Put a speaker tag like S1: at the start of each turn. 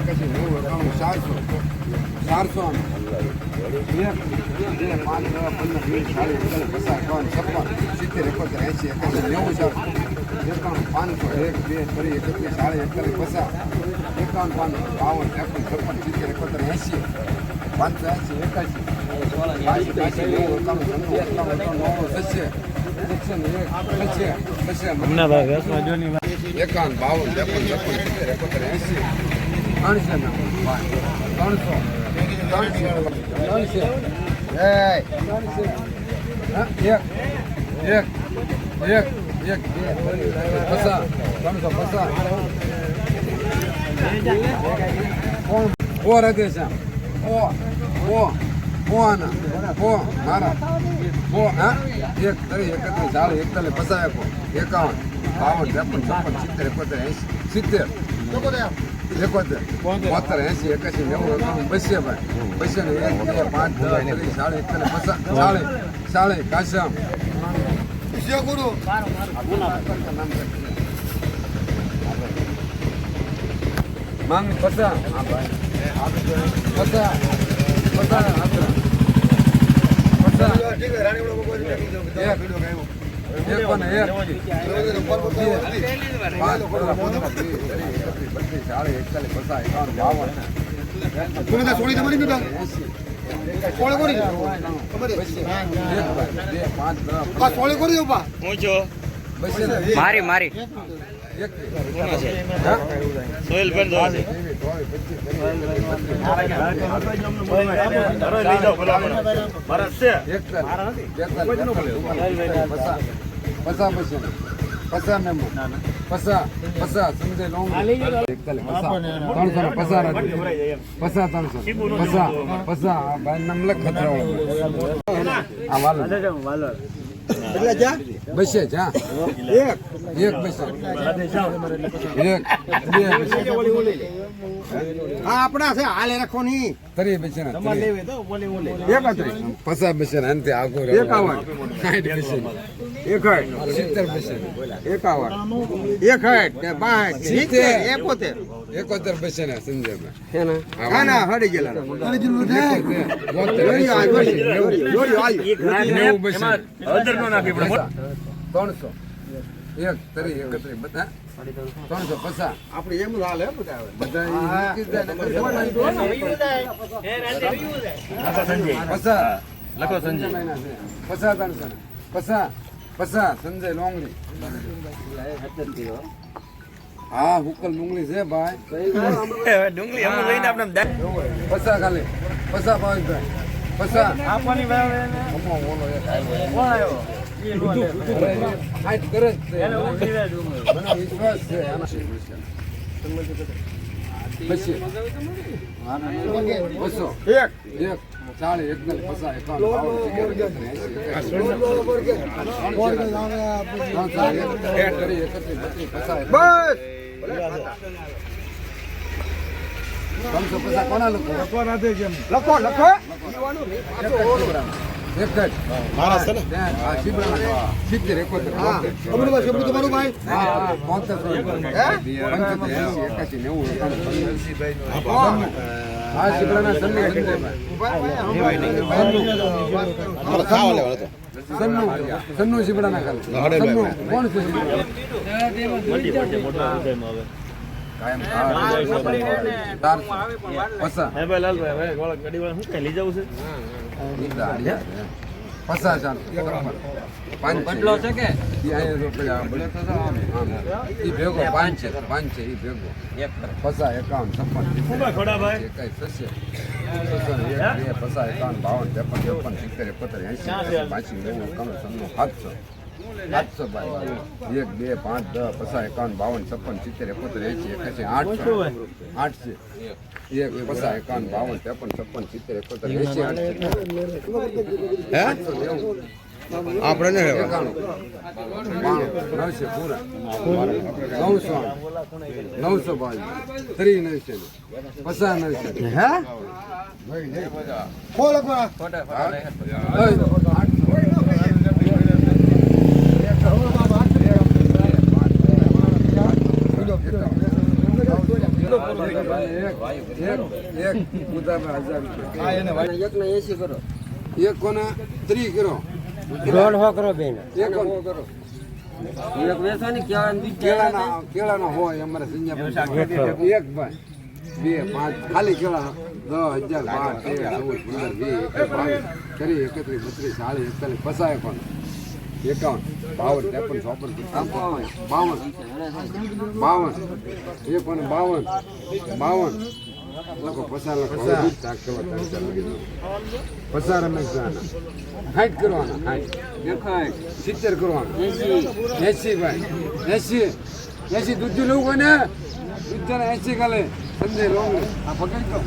S1: એકાશી નેવું એકાણું ચારસો ચારસો પાંચ પંદર વીસ ચાલીસ પચાસ ત્રણ છપ્પન સિત્તેર એકોતેર એંસી એકાસી નેવું ચારસો એકાવન પાંચસો એક બે ત્રીસ એકત્રીસ ચાલીસ એકતાલીસ પચાસ એકાવન પાંચ બાવન, ત્રેપન, છપ્પન, સિત્તેર, એકોતેર એંસી પાંચસો એંસી એકાશી બાસી બાસી નેવું એકાણું ત્રણું એકાવન એકાવન નવ્વાણું સસ્ય એકાવન બાવન ત્રેપન છપ્પન સિત્તેર એકોતેર એંસી ત્રણસો ત્રણસો. ત્રણસો. એક. એક. એક. એક. પચાસ ત્રણસો પચાસ કોણ? ઓ રગે છે ઓ ઓ ઓ આના? મારા? ઓ હા? એક ત્રીસ એકત્રીસ ચાલીસ એકતાલીસ પચાસ એકો એકાવન. બાવન, ત્રેપન ચોપન સિત્તેર એકોતેર એંસી સિત્તેર. એકોતેર બોતેર એંસી એકાસી નેવું એકાણું બસે ભાઈ બસે ને એક બે પાંચ ત્રીસ ચાલીસ એકતાલીસ પચાસ ચાલીસ ચાલીસ કાશ્યામ માંગ પચાસ. પચાસ. પચાસ પચાસ. એક. કોને એક પાંચ બત્રીસ ચાલીસ એકતાલીસ પચાસ એકાવન બાવન એંસી
S2: કોળે કોરી?
S1: એક પાંચ
S2: કરી
S3: મારી મારી
S1: પચીસ, બેતાલીસ, પચાસ પચાસ સમજે લોંગ ત્રણસો પચાસ. પચાસ ત્રણસો પચાસ પચાસ ભાઈ નામ લખ ખતરા
S2: એટલે જા.
S1: બસે જા.
S2: એક.
S1: એક બસે. એક બે બસે.
S2: આ આપણા છે હાલે રાખો ની
S1: તરી. બસે ના બસે ના અંતે આગળ
S2: એકાવન.
S1: સાઠ બસે.
S2: એકઠ
S1: સિત્તેર બસે.
S2: એક એકઠ ને બાઠ સિત્તેર એકોતેર.
S1: એકોતેર બસે ના બસે ત્રણસો. એક તરી એકત્રીસ બધા. ત્રણસો પચાસ
S2: આપણે એમ હાલ હાલે હે બધા
S1: પચાસ
S3: લખો સંજય.
S1: પચાસ ત્રણસો પચાસ પચાસ સંજય લોંગડી. હા હુકલ ડુંગળી છે ભાઈ.
S3: ડુંગળી અમે લઈને આપણે
S1: પસા ખાલી. પસા ભાઈ. અરે, એ હાઈટ કરે છે. મને વિશ્વાસ છે. બસો.
S2: એક.
S1: એક. ચાલીસ એકતાલીસ પચાસ એકાવન
S2: બસ!
S1: ત્રણસો પચાસ કોના લખો?
S2: લખો લખો.
S1: એક જ.
S2: મારા ને?
S1: ત્યાં સિત્તેર એકોતેર
S2: હા. ભાઈ શબ્દ તમારું ભાઈ?
S1: હા, હા, પંચોતેર, એંસી, એકાસી, નેવું, હા, શીબડાના સન્ની સન્નું સન્નું શીબડાના ખાલી. સન્નું કોણ છે? કાયમ ચારસો. પચાસ ઈ દાડિયા છે. પચાસ
S3: બદલો છે કે.
S1: ઈ ભેગો પાંચ છે પાંચ છે એ ભેગો.
S3: એક
S1: પચાસ એકાવન છપ્પન. પચાસ એકાવન બાવન ત્રેપન ત્રેપન સિત્તેર એકોતેર એસી પાંચી નેવું એકાણું છન્નું સાતસો. સાતસો ભાઈ એક બે પાંચ દસ પચાસ એકાવન બાવન છપ્પન સિત્તેર એકોતેર એસી એકાસી આઠ આઠ છે એક પચાસ એકાવન બાવન ત્રેપન છપ્પન સિત્તેર એકોતેર એસી આઠ
S2: આપણે
S1: નવસો પૂરા. નવસો નવસો બાવીસ. ત્રી નવસો પચાસ નવસો
S2: હે? ખોલ
S1: હજાર રૂપિયા એક કોને ત્રી કરો એક કરો કેળાના હોય અમારે એક ભાઈ બે પાંચ ખાલી કેળા દસ હજાર બાર તેર ચૌદ પંદર વીસ બાવીસ એકત્રીસ બત્રીસ ચાલીસ એકતાલીસ ફસાય એકાવન એકાવન બાવન ત્રેપન ચોપન બાવન. બાવન. એક અને બાવન. બાવન. લોકો પસાર પસાર અમે હાઈટ કરવાના સાઠ સિત્તેર કરવાના. એસી. ભાઈ. એસી. એસી દૂધ લેવું કોને દૂધ એસી કાલે સંજય લોંગ આ પકડી તો